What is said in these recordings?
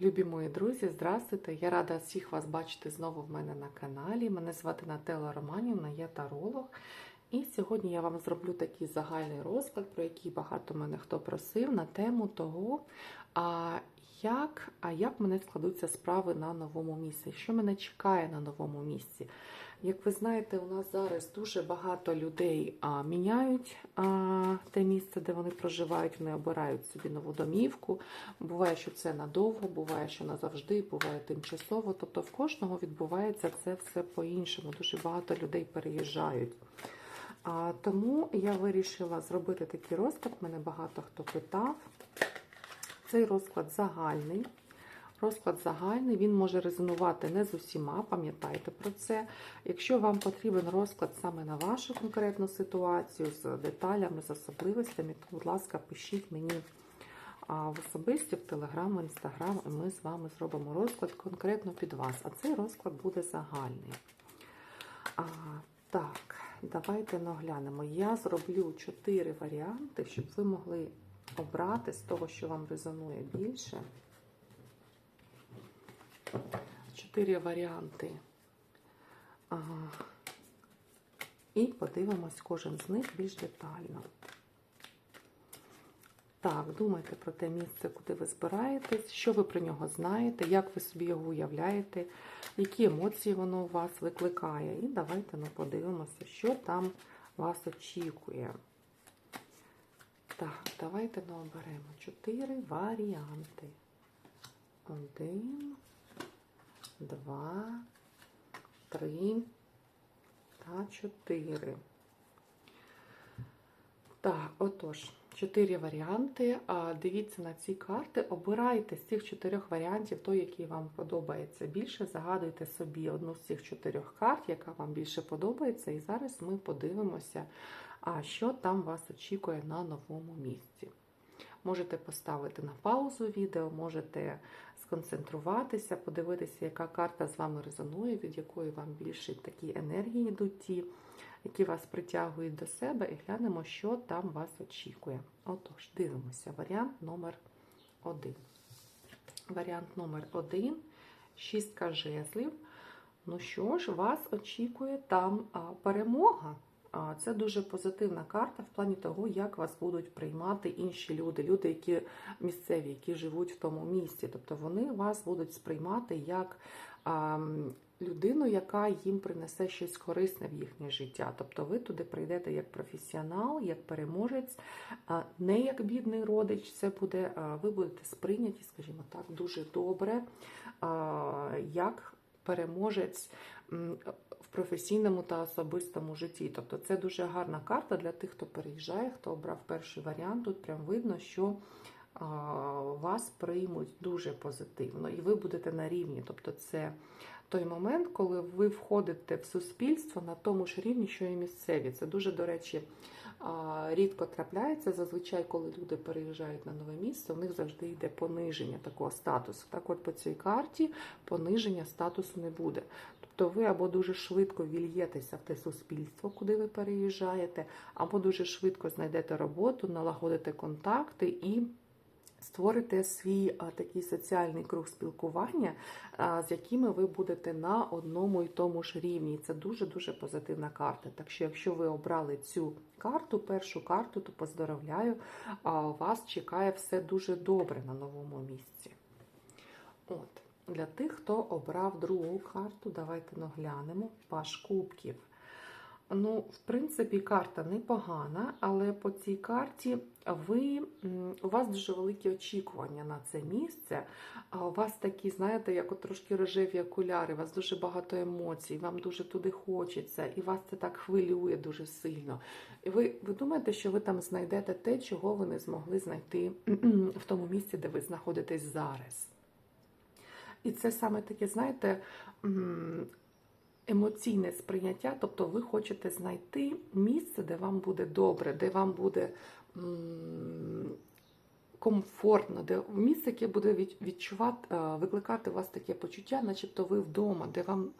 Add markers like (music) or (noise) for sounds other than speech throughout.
Любі мої друзі, здравствуйте! Я рада всіх вас бачити знову в мене на каналі. Мене звати Нателла Романівна, я таролог. І сьогодні я вам зроблю такий загальний розклад, про який багато мене хто просив, на тему того, як, а як мене складуться справи на новому місці, що мене чекає на новому місці. Як ви знаєте, у нас зараз дуже багато людей а, міняють а, те місце, де вони проживають, вони обирають собі нову домівку. Буває, що це надовго, буває, що назавжди, буває тимчасово. Тобто в кожного відбувається це все по-іншому. Дуже багато людей переїжджають. А, Тому я вирішила зробити такий розклад. Мене багато хто питав. Цей розклад загальний. Розклад загальний, він може резонувати не з усіма, пам'ятайте про це. Якщо вам потрібен розклад саме на вашу конкретну ситуацію, з деталями, з особливостями, то, будь ласка, пишіть мені в особисті, в Телеграм, в Інстаграм, і ми з вами зробимо розклад конкретно під вас. А цей розклад буде загальний. А, Так, давайте наглянемо. Я зроблю чотири варіанти, щоб ви могли обрати з того, що вам резонує більше. Чотири варіанти. І подивимось кожен з них більш детально. Так, думайте про те місце, куди ви збираєтесь, що ви про нього знаєте, як ви собі його уявляєте, які емоції воно у вас викликає. І давайте ну, подивимося, що там вас очікує. Так, давайте наоберемо чотири варіанти. Один, два, три та чотири. Так, отож, чотири варіанти. Дивіться на ці карти. Обирайте з цих чотирьох варіантів той, який вам подобається більше. Загадуйте собі одну з цих чотирьох карт, яка вам більше подобається. І зараз ми подивимося, що там вас очікує на новому місці. Можете поставити на паузу відео, можете сконцентруватися, подивитися, яка карта з вами резонує, від якої вам більше такі енергії йдуть які вас притягують до себе, і глянемо, що там вас очікує. Отож, дивимося. Варіант номер один. Варіант номер один шістка жезлів. Ну що ж, вас очікує там перемога. Це дуже позитивна карта в плані того, як вас будуть приймати інші люди, люди, які місцеві, які живуть в тому місці. Тобто вони вас будуть сприймати як людину, яка їм принесе щось корисне в їхнє життя. Тобто ви туди прийдете як професіонал, як переможець, не як бідний родич. Це буде, ви будете сприйняті, скажімо так, дуже добре, як переможець в професійному та особистому житті. Тобто це дуже гарна карта для тих, хто переїжджає, хто обрав перший варіант. Тут прям видно, що вас приймуть дуже позитивно, і ви будете на рівні. Тобто, це той момент, коли ви входите в суспільство на тому ж рівні, що і місцеві. Це дуже, до речі, рідко трапляється. Зазвичай, коли люди переїжджають на нове місце, у них завжди йде пониження такого статусу. Так от по цій карті пониження статусу не буде. Тобто ви або дуже швидко вільєтеся в те суспільство, куди ви переїжджаєте, або дуже швидко знайдете роботу, налагодите контакти і. Створите свій такий соціальний круг спілкування, з якими ви будете на одному і тому ж рівні. Це дуже-дуже позитивна карта. Так що, якщо ви обрали цю карту, першу карту, то поздоровляю, вас чекає все дуже добре на новому місці. От. Для тих, хто обрав другу карту, давайте наглянемо паш кубків. Ну, в принципі, карта непогана, але по цій карті ви, у вас дуже великі очікування на це місце. А у вас такі, знаєте, як от трошки рожеві окуляри, у вас дуже багато емоцій, вам дуже туди хочеться, і вас це так хвилює дуже сильно. І ви, ви думаєте, що ви там знайдете те, чого ви не змогли знайти (clears throat) в тому місці, де ви знаходитесь зараз. І це саме таке, знаєте, емоційне сприйняття, тобто ви хочете знайти місце, де вам буде добре, де вам буде комфортно, де місце, яке буде від- відчувати, е, викликати у вас таке почуття, начебто ви вдома, де вам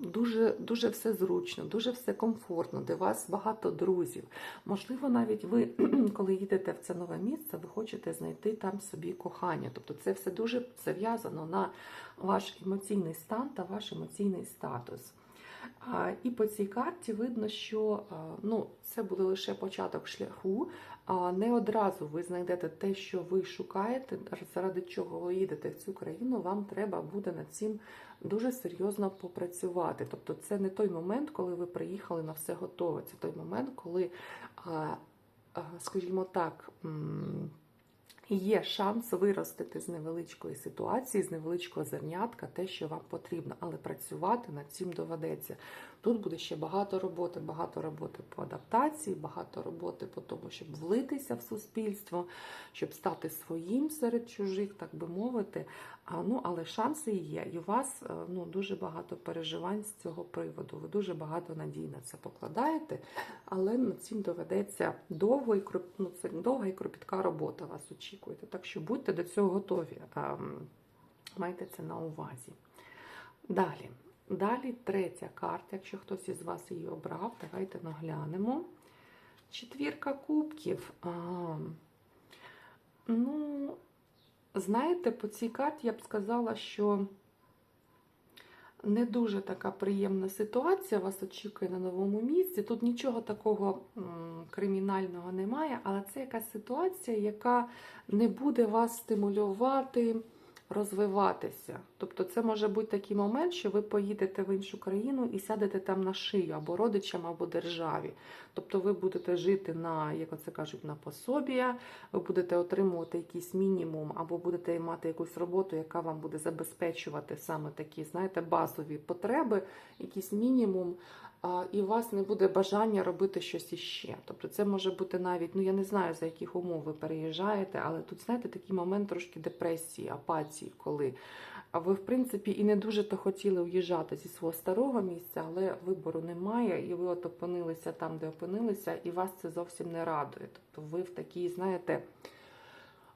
дуже, дуже все зручно, дуже все комфортно, де у вас багато друзів. Можливо, навіть ви, (clears throat) коли їдете в це нове місце, ви хочете знайти там собі кохання. Тобто це все дуже зав'язано на ваш емоційний стан та ваш емоційний статус. І по цій карті видно, що ну, це буде лише початок шляху. А не одразу ви знайдете те, що ви шукаєте, заради чого ви їдете в цю країну. Вам треба буде над цим дуже серйозно попрацювати. Тобто, це не той момент, коли ви приїхали на все готове. Це той момент, коли, скажімо так. Є шанс виростити з невеличкої ситуації, з невеличкого зернятка, те, що вам потрібно, але працювати над цим доведеться. Тут буде ще багато роботи, багато роботи по адаптації, багато роботи по тому, щоб влитися в суспільство, щоб стати своїм серед чужих, так би мовити. Ну, але шанси є. І у вас е, ну, дуже багато переживань з цього приводу. Ви дуже багато надій на це покладаєте, але над цим доведеться довго і кроп... ну, це довга і кропітка робота вас очікує. Так що будьте до цього готові. А, Майте це на увазі. Далі. Далі третя карта, якщо хтось із вас її обрав, давайте наглянемо. Четвірка кубків. А, ну, знаєте, по цій карті я б сказала, що не дуже така приємна ситуація вас очікує на новому місці. Тут нічого такого кримінального немає, але це якась ситуація, яка не буде вас стимулювати розвиватися. Тобто, це може бути такий момент, що ви поїдете в іншу країну і сядете там на шию або родичам, або державі. Тобто, ви будете жити на, як оце кажуть, на пособія, ви будете отримувати якийсь мінімум, або будете мати якусь роботу, яка вам буде забезпечувати саме такі, знаєте, базові потреби, якийсь мінімум. І у вас не буде бажання робити щось іще. Тобто це може бути навіть, ну я не знаю за яких умов ви переїжджаєте, але тут, знаєте, такий момент трошки депресії, апатії, коли ви, в принципі, і не дуже то хотіли уїжджати зі свого старого місця, але вибору немає, і ви от опинилися там, де опинилися, і вас це зовсім не радує. Тобто ви в такій, знаєте,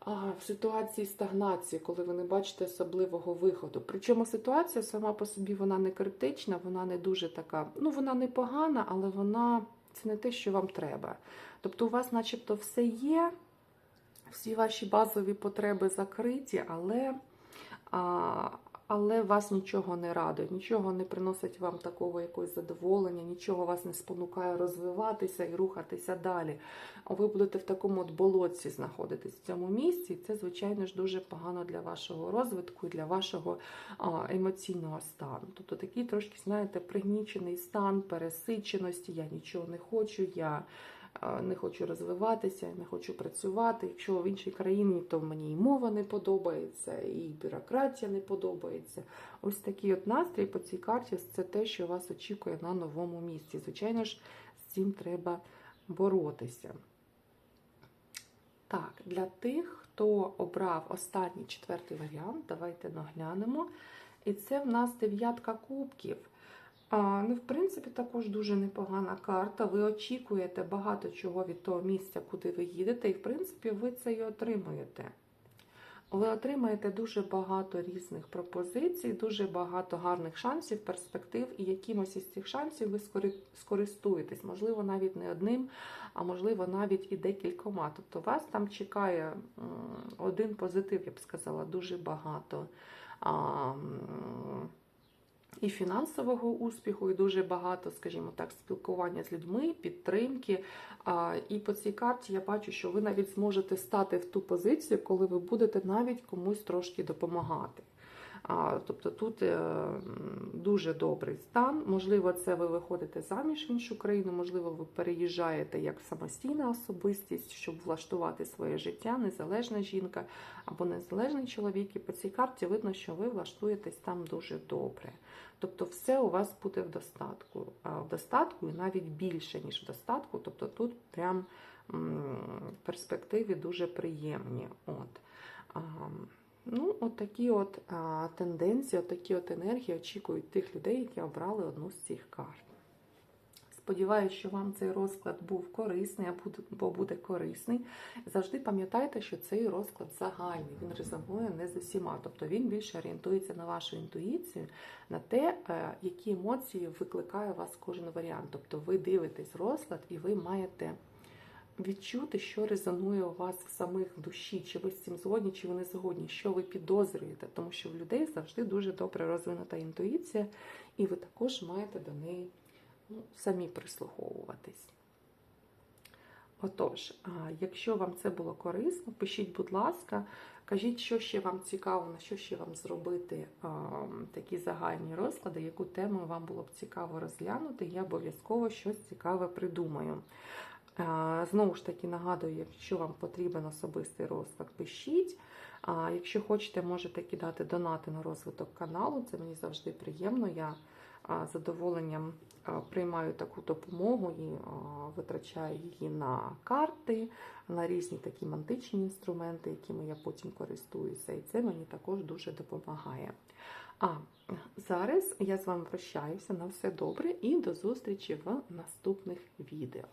в ситуації стагнації, коли ви не бачите особливого виходу. Причому ситуація сама по собі вона не критична, вона не дуже така, ну вона не погана, але вона це не те, що вам треба. Тобто, у вас, начебто, все є, всі ваші базові потреби закриті, але, а, але вас нічого не радує, нічого не приносить вам такого якогось задоволення, нічого вас не спонукає розвиватися і рухатися далі. Ви будете в такому от болотці знаходитись в цьому місці, і це, звичайно ж, дуже погано для вашого розвитку і для вашого емоційного стану. Тобто такий трошки, знаєте, пригнічений стан пересиченості, я нічого не хочу, я не хочу розвиватися, не хочу працювати. Якщо в іншій країні, то мені і мова не подобається, і бюрократія не подобається. Ось такий от настрій по цій карті це те, що вас очікує на новому місці. Звичайно ж, з цим треба боротися. Так, для тих, хто обрав останній четвертий варіант, давайте наглянемо. І це в нас дев'ятка кубків. А, ну, в принципі, також дуже непогана карта. Ви очікуєте багато чого від того місця, куди ви їдете, і в принципі ви це і отримуєте. Ви отримаєте дуже багато різних пропозицій, дуже багато гарних шансів, перспектив, і якимось із цих шансів ви скористуєтесь, можливо, навіть не одним, а можливо, навіть і декількома. Тобто вас там чекає один позитив, я б сказала, дуже багато. І фінансового успіху, і дуже багато, скажімо так, спілкування з людьми, підтримки. І по цій карті я бачу, що ви навіть зможете стати в ту позицію, коли ви будете навіть комусь трошки допомагати. Тобто тут е, дуже добрий стан. Можливо, це ви виходите заміж в іншу країну, можливо, ви переїжджаєте як самостійна особистість, щоб влаштувати своє життя, незалежна жінка або незалежний чоловік. І по цій карті видно, що ви влаштуєтесь там дуже добре. Тобто, все у вас буде в достатку. В достатку і навіть більше, ніж в достатку. Тобто тут прям перспективи дуже приємні. От. Ну, от такі от а, тенденції, от такі от енергії очікують тих людей, які обрали одну з цих карт. Сподіваюся, що вам цей розклад був корисний або буде корисний. Завжди пам'ятайте, що цей розклад загальний, він резонує не з усіма. Тобто він більше орієнтується на вашу інтуїцію, на те, е, які емоції викликає у вас кожен варіант. Тобто ви дивитесь розклад і ви маєте відчути, що резонує у вас в самих душі, чи ви з цим згодні, чи ви не згодні, що ви підозрюєте, тому що в людей завжди дуже добре розвинута інтуїція, і ви також маєте до неї ну, самі прислуховуватись. Отож, якщо вам це було корисно, пишіть, будь ласка, кажіть, що ще вам цікаво, на що ще вам зробити такі загальні розклади, яку тему вам було б цікаво розглянути, я обов'язково щось цікаве придумаю. Знову ж таки, нагадую, якщо вам потрібен особистий розклад, пишіть. Якщо хочете, можете кидати донати на розвиток каналу, це мені завжди приємно. Я з задоволенням приймаю таку допомогу і витрачаю її на карти, на різні такі мантичні інструменти, якими я потім користуюся. І це мені також дуже допомагає. А зараз я з вами прощаюся на все добре і до зустрічі в наступних відео.